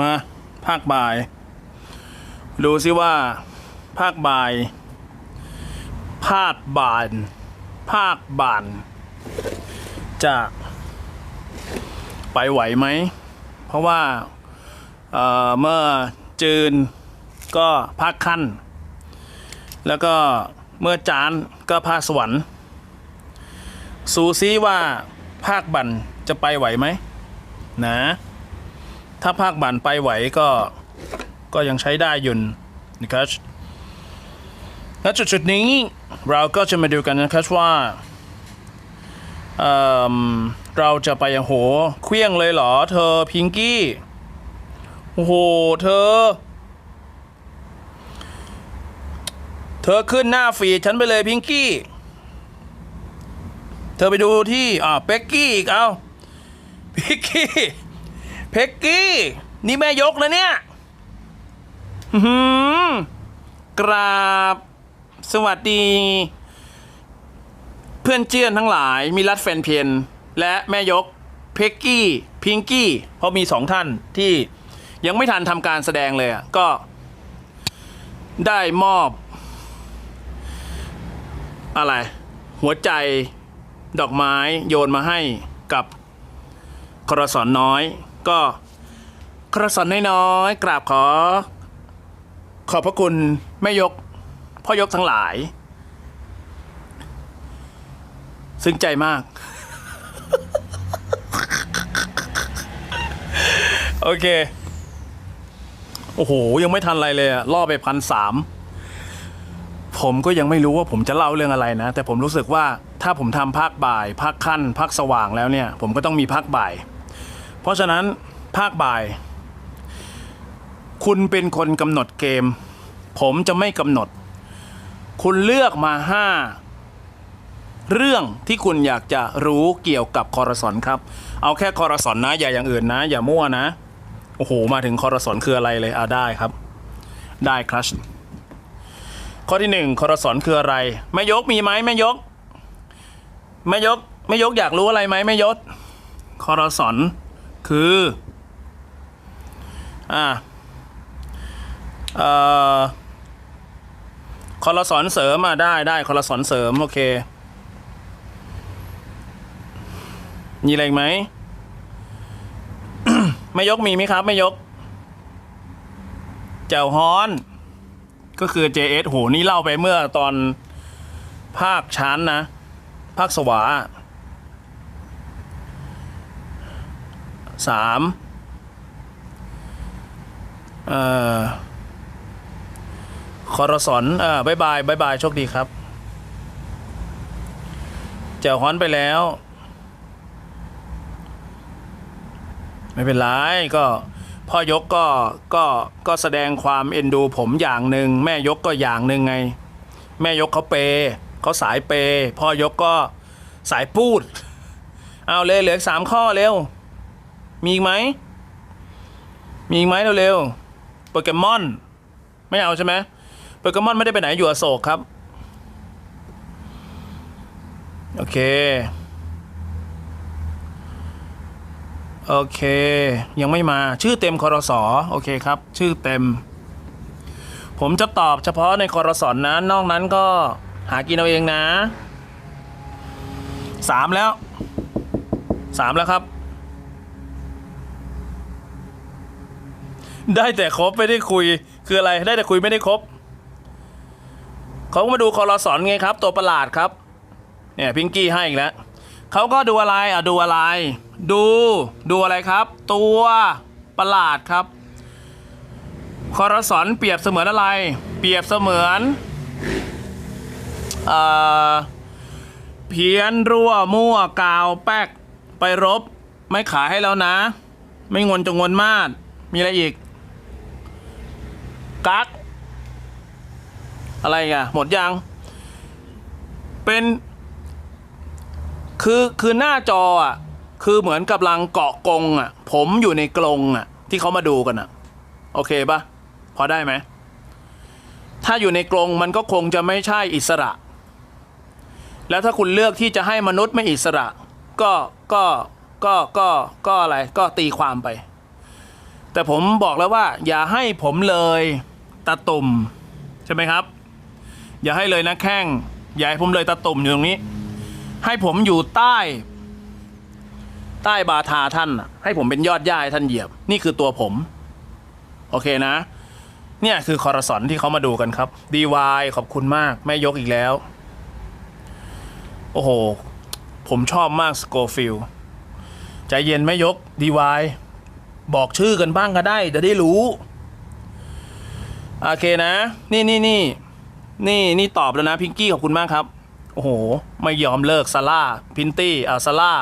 มาภาคบ่าย ดูซิว่า ภาคบ่าย ภาคบ่าน ภาคบ่าน จะไปไหวไหม เพราะว่าเเมื่อจืนก็ภาคขั้น แล้วก็เมื่อจานก็ภาคสวรรค์สูซิว่าภาคบันจะไปไหวไหมนะ ถ้าภาคบันไปไหวก็ก็ยังใช้ได้อยุนนะครับณจุดจุดนี้เราก็จะมาดูกันนะครับว่าเเราจะไปยังโหเคลี้ยงเลยเหรอ เธอพิงกี้โอ้โหเธอ เธอขึ้นหน้าฟีดฉันไปเลยพิงกี้ เธอไปดูที่อ่าเป็กกี้อีกเอาพิกกี้ เพ็กกี้ นี่แม่ยกนะเนี่ยหือกราบ สวัสดี เพื่อนเจียนทั้งหลาย มีรัดแฟนเพียน และแม่ยก เพ็กกี้ พิงกี้ เพราะมีสองท่านที่ยังไม่ทันทำการแสดงเลยอะก็ ได้มอบ อะไร หัวใจดอกไม้โยนมาให้กับครสอนน้อย ก็ครสอนน้อยๆกราบขอ ขอบพระคุณแม่ยกพ่อยกทั้งหลาย ซึ้งใจมาก โอเค โอ้โห ยังไม่ทันอะไรเลยอะล่อไปพันสามผมก็ยังไม่รู้ว่าผมจะเล่าเรื่องอะไรนะ แต่ผมรู้สึกว่าถ้าผมทำภาคบ่าย ภาคขั้น ภาคสว่างแล้วเนี่ย ผมก็ต้องมีภาคบ่าย เพราะฉะนั้นภาคบ่าย คุณเป็นคนกำหนดเกม ผมจะไม่กำหนด คุณเลือกมาห้าเรื่องที่คุณอยากจะรู้เกี่ยวกับคอรสอนครับ เอาแค่คอรสอนนะ อย่าอย่างอื่นนะ อย่ามั่วนะ โอ้โห มาถึงคอรสอนคืออะไรเลยอะได้ครับ ได้ครัชข้อที่หนึ่งคอรสอนคืออะไรแม่ยกมีไหมแม่ยกแม่ยกแม่ยกอยากรู้อะไรไหมแม่ยศคอรสอน คือ อ่าเอ่อคอรสอนเสริมอะได้ได้คอรสอนเสริม โอเค มีอะไรไหมแม่ยกมีไหมครับแม่ยกแจวฮอน ก็คือ JS โหนี่เล่าไปเมื่อตอนภาคชั้นนะ ภาคสวา สามอคอรสอนเอ่อบายบายบายบายโชคดีครับเจ้าฮ้อนไปแล้ว ไม่เป็นไรก็พ่อยกก็ก็ก็แสดงความเอ็นดูผมอย่างหนึ่งแม่ยกก็อย่างหนึ่งไง แม่ยกเขาเปย์เขาสายเปย์พ่อยกก็สายพูด เอาเลยเหลือสามข้อเร็ว มีอีกไหม มีอีกไหมเร็วๆโปเกมอน ไม่เอาใช่ไหมโปเกมอนไม่ได้ไปไหนอยู่อโศกครับ โอเค โอเค ยังไม่มาชื่อเต็มคอรสอโอเคครับ ชื่อเต็ม ผมจะตอบเฉพาะในคอรสอนนะ นอกนั้นก็หากินเอาเองนะสามแล้วสามแล้วครับ ได้แต่ครบไม่ได้คุยคืออะไรได้แต่คุยไม่ได้ครบเขาก็มาดูคอรสอนไงครับ ตัวประหลาดครับ เนี่ยพิงกี้ให้อีกแล้วเขาก็ดูอะไรอะดูอะไร ดูดูอะไรครับ ตัวประหลาดครับคอรสอนเปรียบเสมือนอะไร เปรียบเสมือนเอ่อเพี้ยนรั่วมั่วกาวแป๊กไปรบ ไม่ขายให้แล้วนะ ไม่งนจงงนมากมีอะไรอีก กักอะไรอะหมดยัง เป็นคือคือหน้าจออะคือเหมือนกำลังเกาะกงอะ ผมอยู่ในกรงอะ ที่เขามาดูกันอะ โอเคปะพอได้ไหม ถ้าอยู่ในกรงมันก็คงจะไม่ใช่อิสระ แล้วถ้าคุณเลือกที่จะให้มนุษย์ไม่อิสระ ก็ก็ก็ก็ก็อะไรก็ตีความไป แต่ผมบอกแล้วว่า อย่าให้ผมเลย ตาตุ่มใช่ไหมครับ อย่าให้เลยนะแข้งอย่าให้ผมเลยตาตุ่มอยู่ตรงนี้ ให้ผมอยู่ใต้ ใต้บาทาท่านให้ผมเป็นยอดย่าให้ท่านเหยียบ นี่คือตัวผม โอเคนะ เนี่ยคือคอร์สอนที่เขามาดูกันครับ DY ขอบคุณมากแม่ยกอีกแล้ว โอ้โห ผมชอบมากสโกฟิลใจเย็นแม่ยก DY บอกชื่อกันบ้างก็ได้จะได้รู้ โอเคนะ นี่นี่นี่นี่นี่ตอบแล้วนะพิงกี้ขอบคุณมากครับ โอ้โห ไม่ยอมเลิกซาร่าพินตี้อ่าซาร่า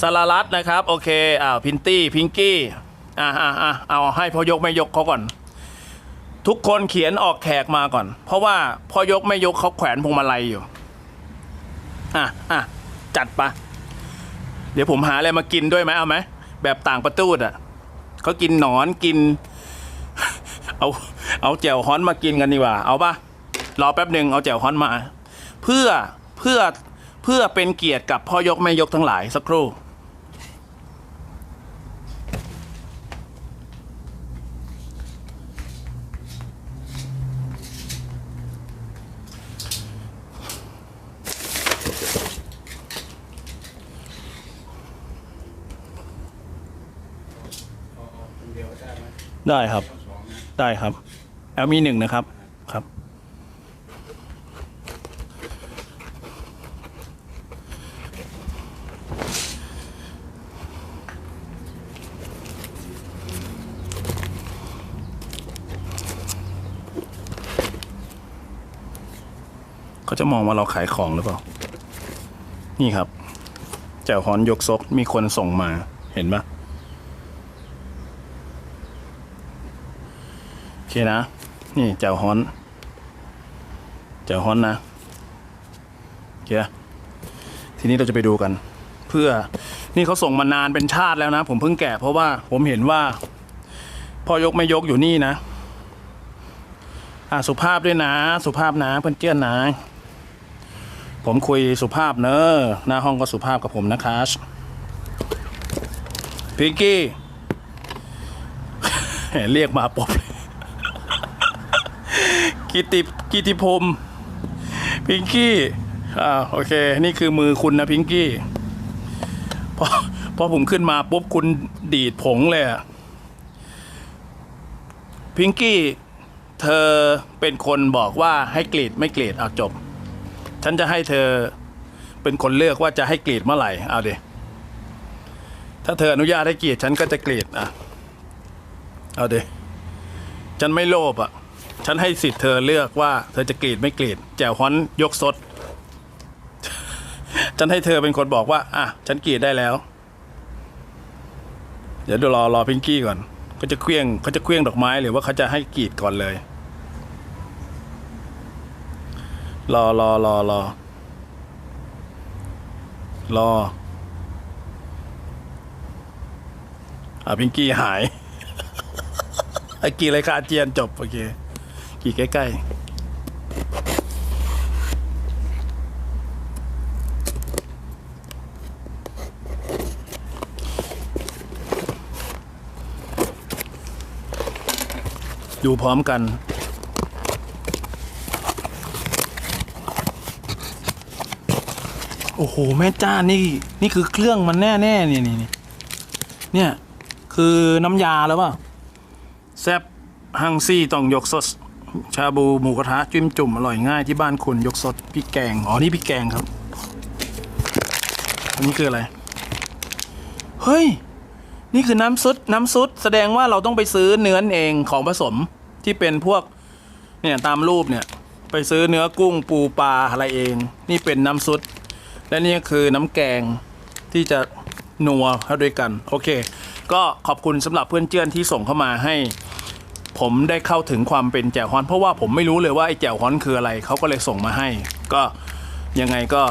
สารารัตนะครับ โอเคอ้าพินตี้พิงกี้อ่าอ่าอ่าเอาให้พอยกไม่ยกเขาก่อน ทุกคนเขียนออกแขกมาก่อน เพราะว่าพอยกไม่ยกเขาแขวนพวงมาลัยอยู่อะอะจัดปะเดี๋ยวผมหาอะไรมากินด้วยไหมเอาไหมแบบต่างประตูดอะเขากินหนอนกิน เอาเอาแจ่วฮ้อนมากินกันดีกว่า เอาปะรอแป๊บหนึ่งเอาแจ่วฮ้อนมา เพื่อเพื่อเพื่อเป็นเกียรติกับพ่อยกแม่ยกทั้งหลายสักครู่ได้ครับ ได้ครับแอลมีหนึ่งนะครับครับ เขาจะมองว่าเราขายของหรือเปล่า นี่ครับแจ่วฮอนยกซกมีคนส่งมาเห็นปะ โอ เคนะ นี่แจ่วฮ้อนแจ่วฮ้อนนะโอเคทีนี้เราจะไปดูกัน เพื่อนี่เขาส่งมานานเป็นชาติแล้วนะ ผมเพิ่งแกะเพราะว่าผมเห็นว่าพ่อยกไม่ยกอยู่นี่นะ อะสุภาพด้วยนะ สุภาพนะเพื่อนเจ้ยนนะ ผมคุยสุภาพเนอะหน้าห้องก็สุภาพกับผมนะคะพิงกี้เรียกมาปบ กิติกิติพรมพิงกี้อ่าโอเค นี่คือมือคุณนะพิงกี้พอพอผมขึ้นมาปุ๊บคุณดีดผงเลยอะพิงกี้เธอเป็นคนบอกว่าให้กรีดไม่กรีดเอาจบ ฉันจะให้เธอเป็นคนเลือกว่าจะให้กรีดเมื่อไหร่เอาดิถ้าเธออนุญาตให้กรีดฉันก็จะกรีดอะเอาดิฉันไม่โลภอะ ฉันให้สิทธิ์เธอเลือกว่าเธอจะกรีดไม่กรีดแจวฮ้อนยกสด ฉันให้เธอเป็นคนบอกว่า อะ ฉันกรีดได้แล้ว เดี๋ยวดี๋ยวรอรอพิงกี้ก่อนเขาจะเคลี้ยงเขาจะเคลี้ยงดอกไม้หรือว่าเขาจะให้กรีดก่อนเลย รอรอรอรอรออะพิงกี้หาย ไอ้กี่รายการเจียนจบ โอเค กี่ใกล้ๆ ดูพร้อมกันโอ้โห แม่จ้านี่ นี่คือเครื่องมันแน่ๆเนี่ยนี่ยนี่เนี่ย คือน้ำยาแล้วเปล่าแซบฮังซี่ต้องยกสด ชาบูหมูกระทะจิ้มจุ่มอร่อยง่ายที่บ้านคุณยกสดพริกแกง อ๋อ นี่พริกแกงครับ อันนี้คืออะไร เฮ้ย นี่คือน้ำซุปน้ำซุปแสดงว่าเราต้องไปซื้อเนื้อเองของผสมที่เป็นพวก เนี่ยตามรูปเนี่ย ไปซื้อเนื้อกุ้งปูปลาอะไรเอง นี่เป็นน้ำซุปและนี่คือน้ำแกงที่จะนัวเข้าด้วยกัน โอเค ก็ขอบคุณสำหรับเพื่อนเจื้อนที่ส่งเข้ามาให้ ผมได้เข้าถึงความเป็นแจ่วฮอน เพราะว่าผมไม่รู้เลยว่าไอ้แจ่วฮอนคืออะไรเขาก็เลยส่งมาให้ ก็ยังไงก็